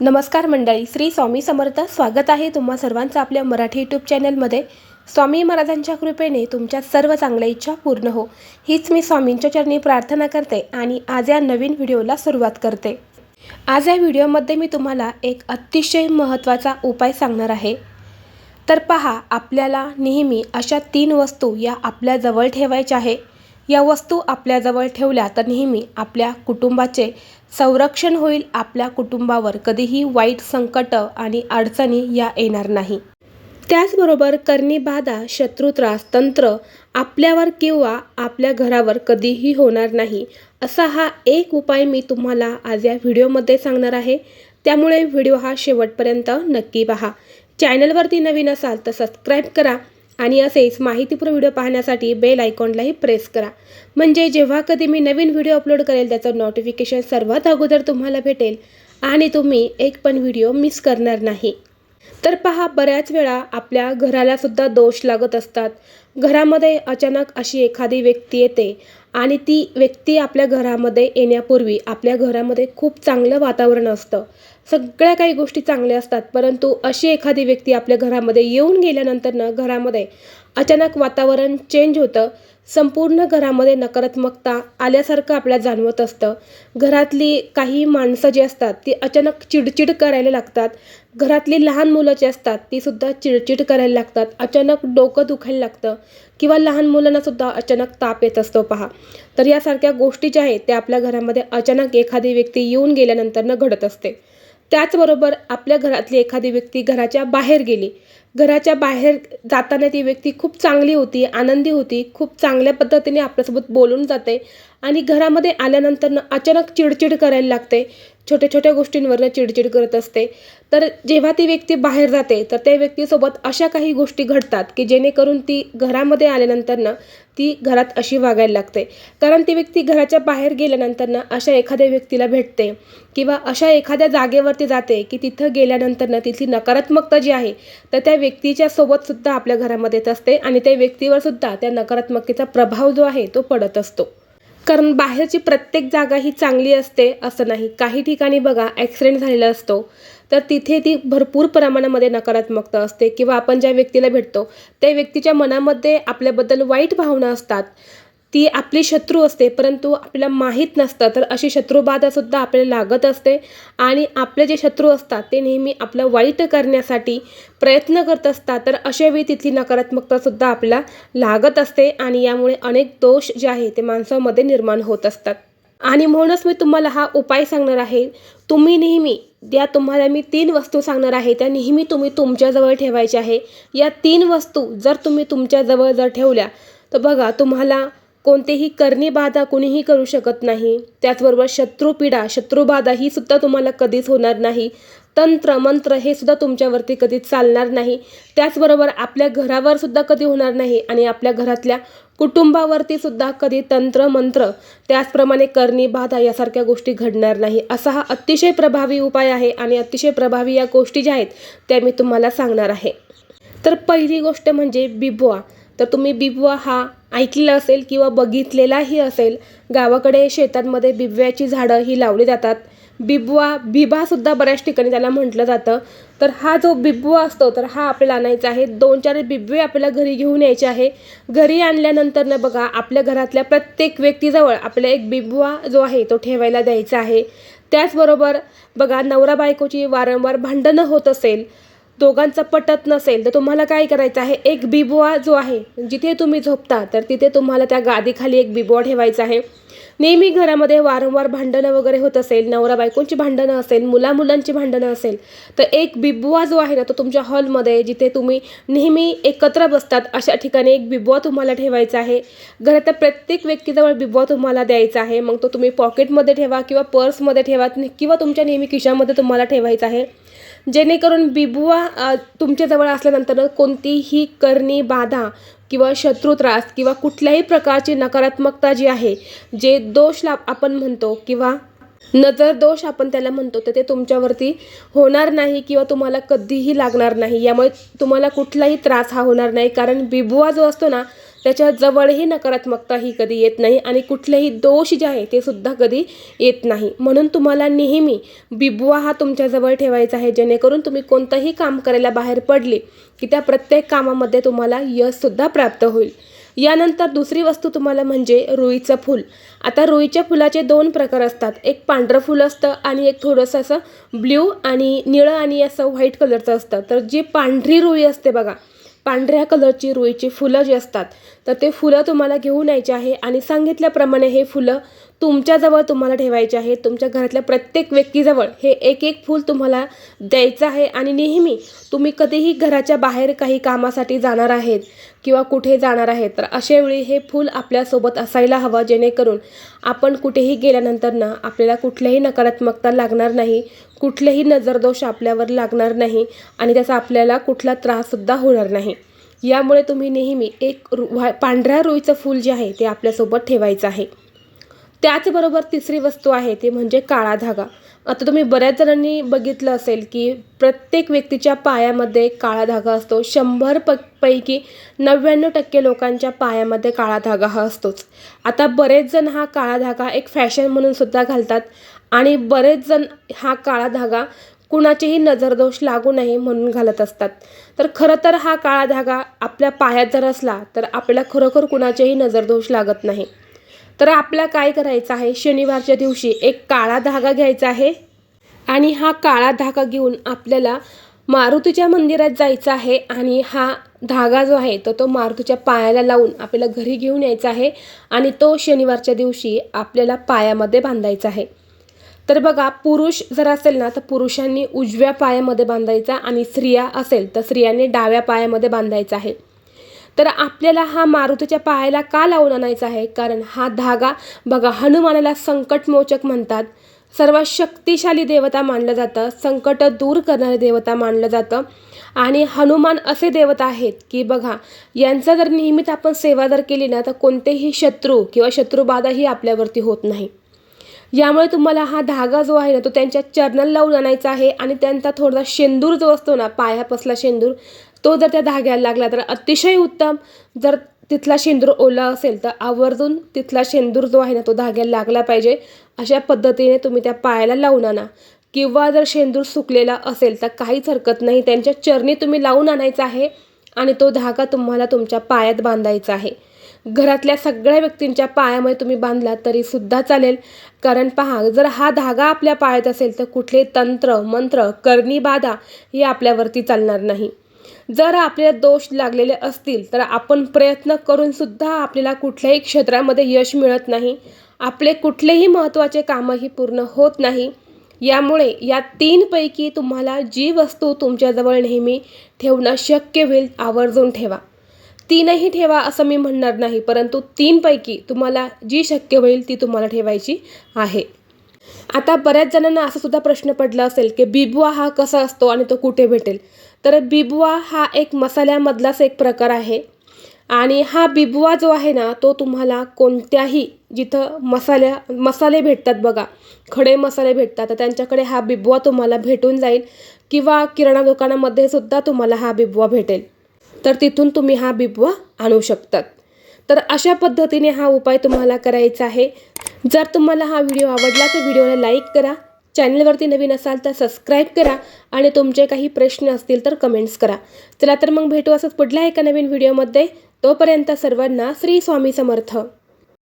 नमस्कार मंडळी श्री स्वामी समर्थ. स्वागत आहे तुम्हा सर्वांचं आपल्या मराठी यूट्यूब चॅनलमध्ये स्वामी महाराजांच्या कृपेने तुमच्या सर्व चांगल्या इच्छा पूर्ण हो. हीच मी स्वामींच्या चरणी प्रार्थना करते आणि आज या नवीन व्हिडिओला सुरुवात करते. आज या व्हिडिओमध्ये मी तुम्हाला एक अतिशय महत्त्वाचा उपाय सांगणार आहे. तर पहा आपल्याला नेहमी अशा तीन वस्तू या आपल्या जवळ ठेवायच्या आहे. या वस्तू आपल्याजवळ ठेवल्या तर नेहमी आपल्या कुटुंबाचे संरक्षण होईल. आपल्या कुटुंबावर कधीही वाईट संकट आणि अडचणी या येणार नाही. त्याचबरोबर करणी बाधा शत्रुत्रास तंत्र आपल्यावर किंवा आपल्या घरावर कधीही होणार नाही असा हा एक उपाय मी तुम्हाला आज या व्हिडिओमध्ये सांगणार आहे. त्यामुळे व्हिडिओ हा शेवटपर्यंत नक्की पहा. चॅनलवरती नवीन असाल तर सबस्क्राईब करा. आणि असेच माहितीपूर्ण व्हिडिओ पाहण्यासाठी बेल आयकॉनलाही प्रेस करा. म्हणजे जेव्हा कधी मी नवीन व्हिडिओ अपलोड करेल त्याचं नोटिफिकेशन सर्वात अगोदर तुम्हाला भेटेल आणि तुम्ही एक पण व्हिडिओ मिस करणार नाही. तर पहा बऱ्याच वेळा आपल्या घरालासुद्धा दोष लागत असतात. घरामध्ये अचानक अशी एखादी व्यक्ती येते आणि ती व्यक्ती आपल्या घरामध्ये येण्यापूर्वी आपल्या घरामध्ये खूप चांगलं वातावरण असतं. सगळ्या काही गोष्टी चांगल्या असतात परंतु अशी एखादी व्यक्ती आपल्या घरामध्ये येऊन गेल्यानंतर ना घरामध्ये अचानक वातावरण चेंज होतं. संपूर्ण घरामध्ये नकारात्मकता आल्यासारखं आपल्याला जाणवत असतं. घरातली काही माणसं जी असतात ती अचानक चिडचिड करायला लागतात. घरातली लहान मुलं जी असतात तीसुद्धा चिडचिड करायला लागतात. अचानक डोकं दुखायला लागतं. किंवा लहान मुलांनासुद्धा अचानक ताप येत असतो पहा. तर यासारख्या गोष्टी ज्या आहेत त्या आपल्या घरामध्ये अचानक एखादी व्यक्ती येऊन गेल्यानंतरनं घडत असते. त्याचबरोबर आपल्या घरातली एखादी व्यक्ती घराच्या बाहेर गेली. घराच्या बाहेर जाताना ती व्यक्ती खूप चांगली होती आनंदी होती खूप चांगल्या पद्धतीने आपल्यासोबत बोलून जाते आणि घरामध्ये आल्यानंतर अचानक चिडचिड करायला लागते. छोट्या छोट्या गोष्टींवरनं चिडचिड करत असते. तर जेव्हा ती व्यक्ती बाहेर जाते तर त्या व्यक्तीसोबत अशा काही गोष्टी घडतात की जेणेकरून ती घरामध्ये आल्यानंतरनं ती घरात अशी वागायला लागते. कारण ती व्यक्ती घराच्या बाहेर गेल्यानंतरनं अशा एखाद्या व्यक्तीला भेटते किंवा अशा एखाद्या जागेवरती जाते की तिथं गेल्यानंतरनं तिथली नकारात्मकता जी आहे तर त्या व्यक्तीच्या सोबतसुद्धा आपल्या घरामध्ये येत असते आणि त्या व्यक्तीवर सुद्धा त्या नकारात्मकतेचा प्रभाव जो आहे तो पडत असतो. कारण बाहेरची प्रत्येक जागा ही चांगली असते असं नाही. काही ठिकाणी बघा ॲक्सिडेंट झालेला असतो. तर तिथे ती भरपूर प्रमाणामध्ये नकारात्मकता असते किंवा आपण ज्या व्यक्तीला भेटतो त्या व्यक्तीच्या मनामध्ये आपल्याबद्दल वाईट भावना असतात. ती आपली शत्रू असते परंतु आपल्याला माहीत नसतं. तर अशी शत्रुबाधासुद्धा आपल्याला लागत असते. आणि आपले जे शत्रू असतात ते नेहमी आपलं वाईट करण्यासाठी प्रयत्न करत असतात. तर अशा वेळी तिथली नकारात्मकतासुद्धा आपल्याला लागत असते आणि यामुळे अनेक दोष जे आहे ते माणसामध्ये निर्माण होत असतात. आणि म्हणूनच मी तुम्हाला हा उपाय सांगणार आहे. तुम्ही नेहमी या तुम्हाला मी तीन वस्तू सांगणार आहे. त्या नेहमी तुम्ही तुमच्याजवळ ठेवायच्या आहे. या तीन वस्तू जर तुम्ही तुमच्याजवळ जर ठेवल्या तर बघा तुम्हाला कोणतेही करणी बाधा कोणीही करू शकत नाही. त्याचबरोबर शत्रुपीडा शत्रुबाधा ही सुद्धा तुम्हाला कधीच होणार नाही. तंत्र मंत्र हे सुद्धा तुमच्यावरती कधीच चालणार नाही. त्याचबरोबर आपल्या घरावर सुद्धा कधी होणार नाही आणि आपल्या घरातल्या कुटुंबावरती सुद्धा कधी तंत्र मंत्र त्याचप्रमाणे करणी बाधा यासारख्या गोष्टी घडणार नाही. असा हा अतिशय प्रभावी उपाय आहे आणि अतिशय प्रभावी या गोष्टी ज्या आहेत त्या मी तुम्हाला सांगणार आहे. तर पहिली गोष्ट म्हणजे बिबवा. तर तुम्ही बिबवा हा ऐकलेलं असेल किंवा बघितलेलाही असेल गावाकडे शेतांमध्ये बिबव्याची झाडं ही लावली जातात. बिबवा बिबासुद्धा बऱ्याच ठिकाणी त्याला म्हटलं जातं. तर हा जो बिबवा असतो तर हा आपल्याला आणायचा आहे. दोन चार बिबवे आपल्याला घरी घेऊन यायचे आहे. घरी आणल्यानंतर ना बघा आपल्या घरातल्या प्रत्येक व्यक्तीजवळ आपला एक बिबवा जो आहे तो ठेवायला द्यायचा आहे. त्याचबरोबर बघा नवरा बायकोची वारंवार भांडणं होत असेल दोघांचं पटत नसेल तर तुम्हाला काय करायचं आहे? एक बिबवा जो आहे जिथे तुम्ही झोपता तर तिथे तुम्हाला त्या गादीखाली एक बिबवा ठेवायचा आहे. नेहमी घरामध्ये वारंवार भांडणं वगैरे होत असेल नवरा बायकोंची भांडणं असेल मुला मुलांची भांडणं असेल तर एक बिबवा जो आहे ना तो तुमच्या हॉलमध्ये जिथे तुम्ही नेहमी एकत्र बसतात अशा ठिकाणी एक बिबवा तुम्हाला ठेवायचा आहे. घरातल्या प्रत्येक व्यक्तीजवळ बिबवा तुम्हाला द्यायचा आहे. मग तो तुम्ही पॉकेटमध्ये ठेवा किंवा पर्समध्ये ठेवा किंवा तुमच्या नेहमी खिशामध्ये तुम्हाला ठेवायचा आहे. जेणेकरून बिबुवा तुमच्याजवळ असल्यानंतर कोणतीही करणी बाधा किंवा शत्रुत्रास किंवा कुठल्याही प्रकारची नकारात्मकता जी आहे जे दोष लाभ आपण म्हणतो किंवा नजर दोष आपण त्याला म्हणतो तर ते तुमच्यावरती होणार नाही किंवा तुम्हाला कधीही लागणार नाही. यामुळे तुम्हाला कुठलाही त्रास हा होणार नाही. कारण बिबुवा जो असतो ना त्याच्याजवळही नकारात्मकता ही कधी येत नाही आणि कुठलेही दोष जे आहे ते सुद्धा कधी येत नाही. म्हणून तुम्हाला नेहमी बिबवा हा तुमच्याजवळ ठेवायचा आहे जेणेकरून तुम्ही कोणतंही काम करायला बाहेर पडले की त्या प्रत्येक कामामध्ये तुम्हाला यशसुद्धा प्राप्त होईल. यानंतर दुसरी वस्तू तुम्हाला म्हणजे रुईचं फूल. आता रुईच्या फुलाचे दोन प्रकार असतात. एक पांढरं फूल असतं आणि एक थोडंसं असं ब्ल्यू आणि निळं आणि असं व्हाईट कलरचं असतं. तर जी पांढरी रुई असते बघा पांढऱ्या कलरची रुईची फुलं जी असतात तर ते फुलं तुम्हाला घेऊन यायचे आहे. आणि सांगितल्याप्रमाणे हे फुलं तुमच्याजवळ तुम्हाला ठेवायचे आहे तुमच्या घरातल्या प्रत्येक व्यक्तीजवळ हे एक एक फूल तुम्हाला द्यायचं आहे आणि नेहमी तुम्ही कधीही घराच्या बाहेर काही कामासाठी जाणार आहेत किंवा कुठे जाणार आहेत तर अशा वेळी हे फूल आपल्यासोबत असायला हवं जेणेकरून आपण कुठेही गेल्यानंतर ना आपल्याला कुठल्याही नकारात्मकता लागणार नाही कुठलेही नजरदोष आपल्यावर लागणार नाही आणि त्याचा आपल्याला कुठला त्राससुद्धा होणार नाही. यामुळे तुम्ही नेहमी एक रु व्हा पांढऱ्या रुईचं फूल जे आहे ते आपल्यासोबत ठेवायचं आहे. त्याचबरोबर तिसरी वस्तू आहे ती म्हणजे काळा धागा. आता तुम्ही बऱ्याच जणांनी बघितलं असेल की प्रत्येक व्यक्तीच्या पायामध्ये काळा धागा असतो. शंभर प पैकी नव्याण्णव टक्के लोकांच्या पायामध्ये काळा धागा हा असतोच. आता बरेच जण हा काळा धागा एक फॅशन म्हणून सुद्धा घालतात आणि बरेच जण हा काळा धागा कुणाचेही नजरदोष लागू नये म्हणून घालत असतात. तर खरं तर हा काळा धागा आपल्या पायात जर असला तर आपल्याला खरोखर कुणाचेही नजरदोष लागत नाही. तर आपल्या काय करायचं आहे? शनिवारच्या दिवशी एक काळा धागा घ्यायचा आहे आणि हा काळा धागा घेऊन आपल्याला मारुतीच्या मंदिरात जायचं आहे आणि हा धागा जो आहे तो तो मारुतीच्या पायाला लावून आपल्याला घरी घेऊन यायचा आहे आणि तो शनिवारच्या दिवशी आपल्याला पायामध्ये बांधायचा आहे. तर बघा पुरुष जर असेल ना तर पुरुषांनी उजव्या पायामध्ये बांधायचा आणि स्त्रिया असेल तर स्त्रियांनी डाव्या पायामध्ये बांधायचा आहे. तर आपल्याला हा मारुतीच्या पायाला का लावून आणायचा आहे? कारण हा धागा बघा हनुमानाला संकटमोचक म्हणतात. सर्वात शक्तिशाली देवता मानलं जातं. संकट दूर करणारे देवता मानलं जातं. आणि हनुमान असे देवता आहेत की बघा यांचा जर नियमित आपण सेवा जर केली ना तर कोणतेही शत्रू किंवा शत्रुबाधाही आपल्यावरती होत नाही. यामुळे तुम्हाला हा धागा जो आहे ना तो त्यांच्या चरणाला लावून आणायचा आहे. आणि त्यांचा थोडासा शेंदूर जो असतो ना पायापासला शेंदूर तो जर त्या धाग्याला लागला तर अतिशय उत्तम. जर तिथला शेंदूर ओला असेल तर आवर्जून तिथला शेंदूर जो आहे ना तो धाग्याला लागला पाहिजे. अशा पद्धतीने तुम्ही त्या पायाला लावून आणा. किंवा जर शेंदूर सुकलेला असेल तर काहीच हरकत नाही. त्यांच्या चरणी तुम्ही लावून आणायचा आहे आणि तो धागा तुम्हाला तुमच्या पायात बांधायचा आहे. घरातल्या सगळ्या व्यक्तींच्या पायामध्ये तुम्ही बांधला तरी सुद्धा चालेल. कारण पहा जर हा धागा आपल्या पायात असेल तर कुठले तंत्र मंत्र करणी बाधा हे आपल्यावरती चालणार नाही. जर आपल्याला दोष लागलेले असतील तर आपण प्रयत्न करून सुद्धा आपल्याला कुठल्याही क्षेत्रामध्ये यश मिळत नाही. आपले कुठलेही महत्त्वाचे कामही पूर्ण होत नाही. यामुळे या तीनपैकी तुम्हाला जी वस्तू तुमच्याजवळ नेहमी ठेवणं शक्य होईल आवर्जून ठेवा. तीनही ठेवा असं मी म्हणणार नाही परंतु तीनपैकी तुम्हाला जी शक्य होईल ती तुम्हाला ठेवायची आहे. आता बऱ्याच जणांना असा सुद्धा प्रश्न पडला असेल की बिबवा हा कसा असतो आणि तो कुठे भेटेल? तर बिबवा हा एक मसाल्यामधलाच एक प्रकार आहे. आणि हा बिबवा जो आहे ना तो तुम्हाला कोणत्याही जिथं मसाल्या मसाले भेटतात बघा खडे मसाले भेटतात तर त्यांच्याकडे हा बिबवा तुम्हाला भेटून जाईल. किंवा किराणा दुकानामध्ये सुद्धा तुम्हाला हा बिबवा भेटेल. तर तिथून तुम्ही हा बिबवा आणू शकतात. तर अशा पद्धतीने हा उपाय तुम्हाला करायचा आहे. जर तुम्हाला हा व्हिडिओ आवडला तर व्हिडिओला लाईक करा. चॅनलवरती नवीन असाल तर सबस्क्राईब करा आणि तुमचे काही प्रश्न असतील तर कमेंट्स करा. चला तर मग भेटू असंच पुढल्या एका नवीन व्हिडिओमध्ये तोपर्यंत सर्वांना श्री स्वामी समर्थ.